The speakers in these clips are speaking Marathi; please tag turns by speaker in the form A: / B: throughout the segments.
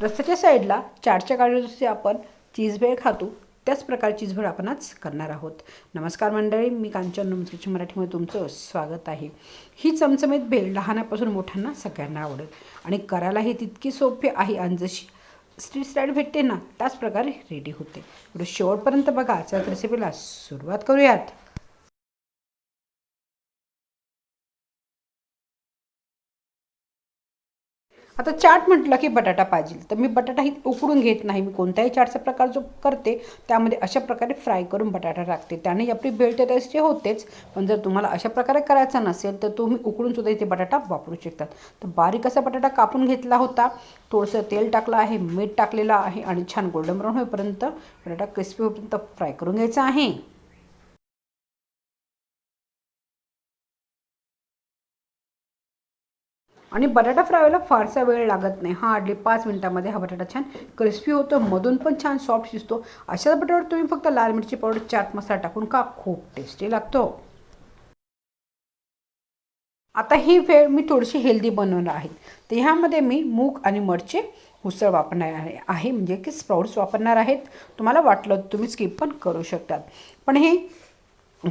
A: रस्त्याच्या साईडला चारच्या गाडीवर जसे आपण चीजभेळ खातो त्याच प्रकारे चीजभेळ आपण आज करणार आहोत. नमस्कार मंडळी मी कांचन नमस्कारची मराठीमध्ये तुमचं स्वागत आहे. ही चमचमीत भेळ लहानापासून मोठ्यांना सगळ्यांना आवडेल आणि करायलाही तितकी सोपी आहे आणि जशी स्ट्रीट स्टाईल भेटते ना त्याच प्रकारे रेडी होते. शेवटपर्यंत बघा चला रेसिपीला सुरुवात करूयात. आता चाट म्हटलं की बटाटा पाहिजे तर मी बटाटा ही उकडून घेत नाही. मी कोणत्याही चाटचा प्रकार जो करते त्यामध्ये अशा प्रकारे फ्राय करून बटाटा टाकते. त्याने आपली बेल्ट तर टेस्टी होतेच पण जर तुम्हाला अशा प्रकारे करायचा नसेल तर तुम्ही उकडूनसुद्धा इथे बटाटा वापरू शकतात. तर बारीक असा बटाटा कापून घेतला होता. थोडंसं तेल टाकलं आहे मीठ टाकलेलं आहे आणि छान गोल्डन ब्राऊन होईपर्यंत बटाटा क्रिस्पी होईपर्यंत फ्राय करून घ्यायचा आहे. आणि बटाटा फ्राय व्हायला फारसा वेळ लागत नाही. हा अडली पाच मिनटामध्ये हा बटाटा छान क्रिस्पी होतो मधून पण छान सॉफ्ट शिजतो. अशाच बटाट्यावर तुम्ही फक्त लाल मिरची पावडर चाट मसाला टाकून का खूप टेस्टी लागतो. आता ही वेळ मी थोडीशी हेल्दी बनवणार आहे. तर ह्यामध्ये मी मूग आणि मरचे उसळ वापरणार आहे. आहे म्हणजे की स्प्राउट्स वापरणार आहेत. तुम्हाला वाटलं तुम्ही स्किप पण करू शकतात. पण हे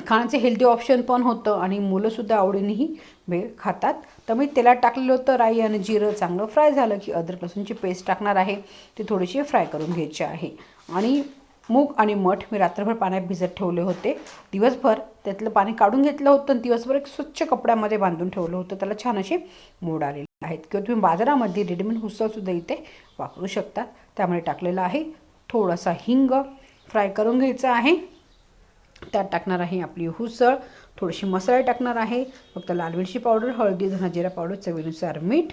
A: खाण्याचे हेल्दी ऑप्शन पण होतं आणि मुलंसुद्धा आवडीनेही भेळ खातात. तर मी तेलात टाकलेलं होतं राई आणि जिरं चांगलं फ्राय झालं की अद्रक लसूणची पेस्ट टाकणार आहे. ती थोडीशी फ्राय करून घ्यायची आहे. आणि मूग आणि मठ मी रात्रभर पाण्यात भिजत ठेवले होते. दिवसभर त्यातलं पाणी काढून घेतलं होतं आणि दिवसभर एक स्वच्छ कपड्यामध्ये बांधून ठेवलं होतं. त्याला छान असे मोड आलेले आहेत. किंवा तुम्ही बाजारामध्ये रेडीमेड हुसळसुद्धा इथे वापरू शकता. त्यामुळे टाकलेलं आहे. थोडासा हिंग फ्राय करून घ्यायचा आहे. त्यात टाकणार आहे आपली उसळ थोडीशी मसाले टाकणार आहे. फक्त लाल मिरची पावडर हळदी धना जिरा पावडर चवीनुसार मीठ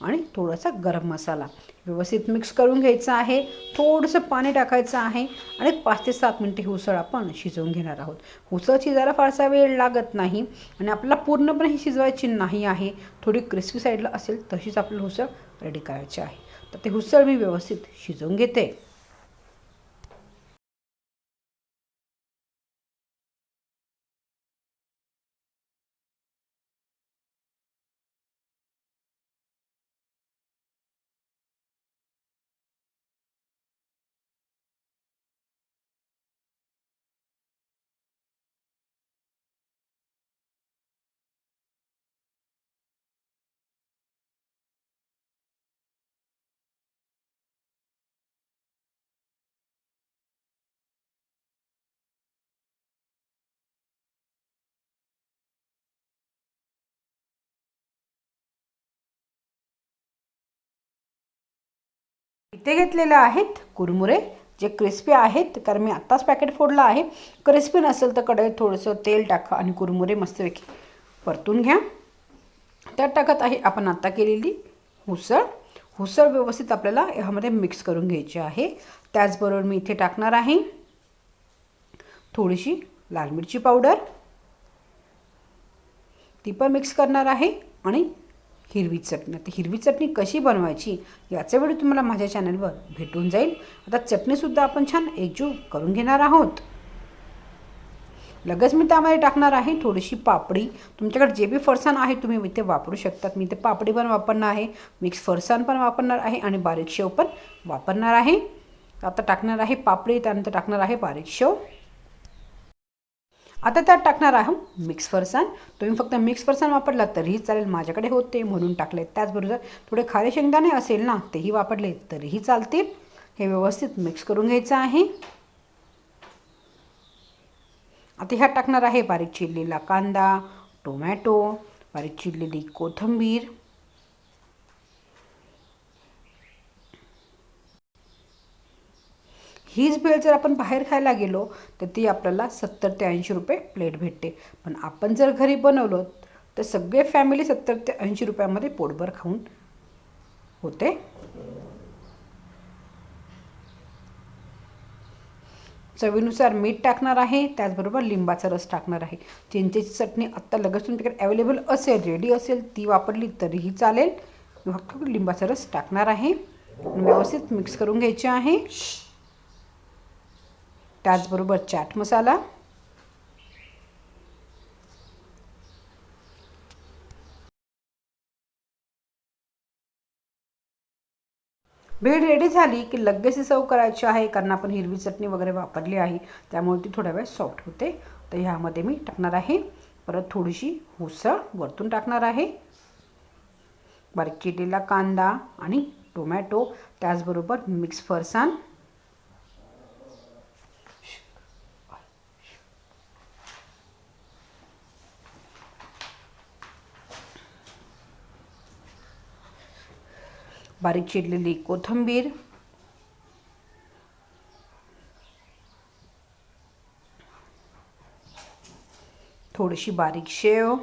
A: आणि थोडासा गरम मसाला. व्यवस्थित मिक्स करून घ्यायचा आहे. थोडंसं पाणी टाकायचं आहे आणि पाच ते सात मिनटे ही उसळ आपण शिजवून घेणार आहोत. उसळ शिजायला फारसा वेळ लागत नाही आणि आपल्याला पूर्णपणे ही शिजवायची नाही आहे. थोडी क्रिस्पी साईडला असेल तशीच आपली उसळ रेडी करायची आहे. तर ते उसळ मी व्यवस्थित शिजवून घेते. इथे घेतलेले आहेत कुरमुरे जे क्रिस्पी आहेत कारण मी आत्ताच पॅकेट फोडलं आहे. क्रिस्पी नसेल तर कढईत थोडंसं तेल टाका आणि कुरमुरे मस्तपैकी परतून घ्या. त्यात टाकत आहे आपण आत्ता केलेली उसळ. उसळ व्यवस्थित आपल्याला ह्यामध्ये मिक्स करून घ्यायची आहे. त्याचबरोबर मी इथे टाकणार आहे थोडीशी लाल मिरची पावडर ती पण मिक्स करणार आहे आणि हिरवी चटणी. आता हिरवी चटणी कशी बनवायची याचा व्हिडिओ तुम्हाला माझ्या चॅनलवर भेटून जाईल. आता चटणीसुद्धा आपण छान एकजू करून घेणार आहोत. लगेच मी त्यामध्ये टाकणार आहे थोडीशी पापडी. तुमच्याकडे जे बी फरसाण आहे तुम्ही इथे वापरू शकतात. मी इथे पापडी पण वापरणार आहे मिक्स फरसाण पण वापरणार आहे आणि बारीक शेव पण वापरणार आहे. आता टाकणार आहे पापडी त्यानंतर टाकणार आहे बारीक शेव. आता त्यात टाकणार आहोत मिक्स फरसाण. तुम्ही फक्त मिक्स फरसाण वापरला तरीही चालेल माझ्याकडे होते म्हणून टाकले. त्याचबरोबर थोडे खारे शेंगदाणे असेल ना तेही वापरले तरीही चालतील. हे व्यवस्थित मिक्स करून घ्यायचं आहे. आता ह्यात टाकणार आहे बारीक चिरलेला कांदा टोमॅटो बारीक चिरलेली कोथिंबीर हीच भेळ जर आपण बाहेर खायला गेलो तर ती आपल्याला सत्तर ते ऐंशी रुपये प्लेट भेटते. पण आपण जर घरी बनवलो तर सगळे फॅमिली सत्तर ते ऐंशी रुपयामध्ये पोटभर खाऊन होते. चवीनुसार मीठ टाकणार आहे त्याचबरोबर लिंबाचा रस टाकणार आहे. चिंचेची चटणी आत्ता लगेच तुमच्याकडे अवेलेबल असेल रेडी असेल ती वापरली तरीही चालेल. फक्त लिंबाचा रस टाकणार आहे. व्यवस्थित मिक्स करून घ्यायचे आहे. त्याचबरोबर चाट मसाला. भेळ रेडी झाली की लगेच सर्व करायची आहे कारण आपण हिरवी चटणी वगैरे वापरली आहे. त्यामुळे ती थोड्या वेळ सॉफ्ट होते. तर ह्यामध्ये मी टाकणार आहे. परत थोडीशी उसळ वरतून टाकणार आहे. बारीक केलेला कांदा आणि टोमॅटो त्याचबरोबर मिक्स फरसाण बारीक चिरलेली कोथिंबीर. थोडीशी बारीक शेव.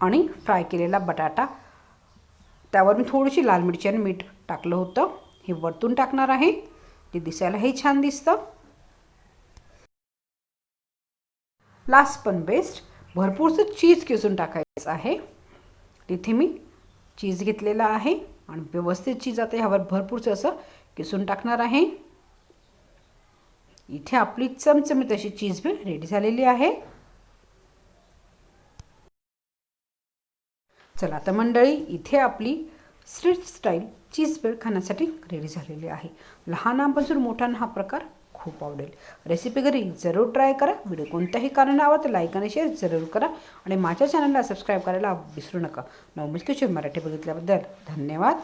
A: आणि फ्राय केलेला बटाटा. त्यावर मी थोडीशी लाल मिरची आणि मीठ टाकलं होतं. हे वरतून टाकणार आहे. ते दिसायलाही छान दिसतं. लास्ट पण बेस्ट भरपूरसं चीज किसून टाकायचं आहे. तिथे मी चीज घेतलेला आहे आणि व्यवस्थित चीज आता ह्यावर भरपूरसं असं किसून टाकणार आहे. इथे आपली चमचमीत अशी चीज बी रेडी झालेली आहे. चला आता मंडळी इथे आपली स्ट्रीट स्टाईल चीज बेळ खाण्यासाठी रेडी झालेली आहे. लहानापासून मोठ्यांना हा प्रकार खूप आवडेल. रेसिपी घरी जरूर ट्राय करा. व्हिडिओ कोणत्याही कारण आवडतं लाईक आणि शेअर जरूर करा. आणि माझ्या चॅनलला सबस्क्राईब करायला विसरू नका. नवमुच किशोर मराठी बघितल्याबद्दल धन्यवाद.